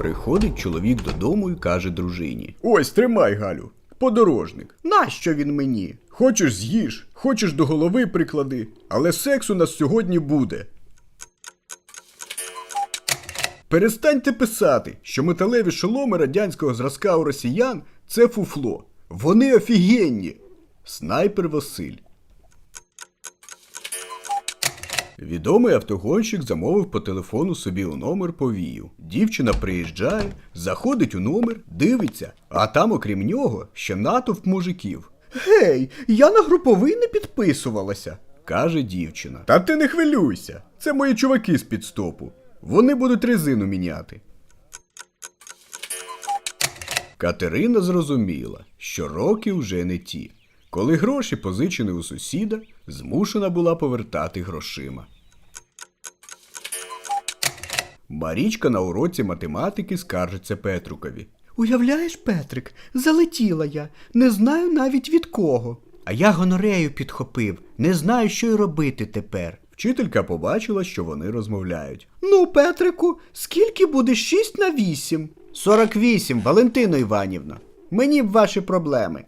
Приходить чоловік додому і каже дружині: Ось, тримай, Галю, подорожник. Нащо він мені? Хочеш з'їж, хочеш до голови приклади, але секс у нас сьогодні буде. Перестаньте писати, що металеві шоломи радянського зразка у росіян це фуфло. Вони офігенні. Снайпер Василь. Відомий автогонщик замовив по телефону собі у номер повію. Дівчина приїжджає, заходить у номер, дивиться, а там, окрім нього, ще натовп мужиків. Гей, я на груповий не підписувалася, каже дівчина. Та ти не хвилюйся, це мої чуваки з підстопу. Вони будуть резину міняти. Катерина зрозуміла, що роки вже не ті. Коли гроші позичені у сусіда, змушена була повертати грошима. Марічка на уроці математики скаржиться Петрукові. Уявляєш, Петрик, залетіла я, не знаю навіть від кого. А я гонорею підхопив, не знаю, що й робити тепер. Вчителька побачила, що вони розмовляють. Ну, Петрику, скільки буде 6 на 8? 48, Валентино Іванівна. Мені б ваші проблеми.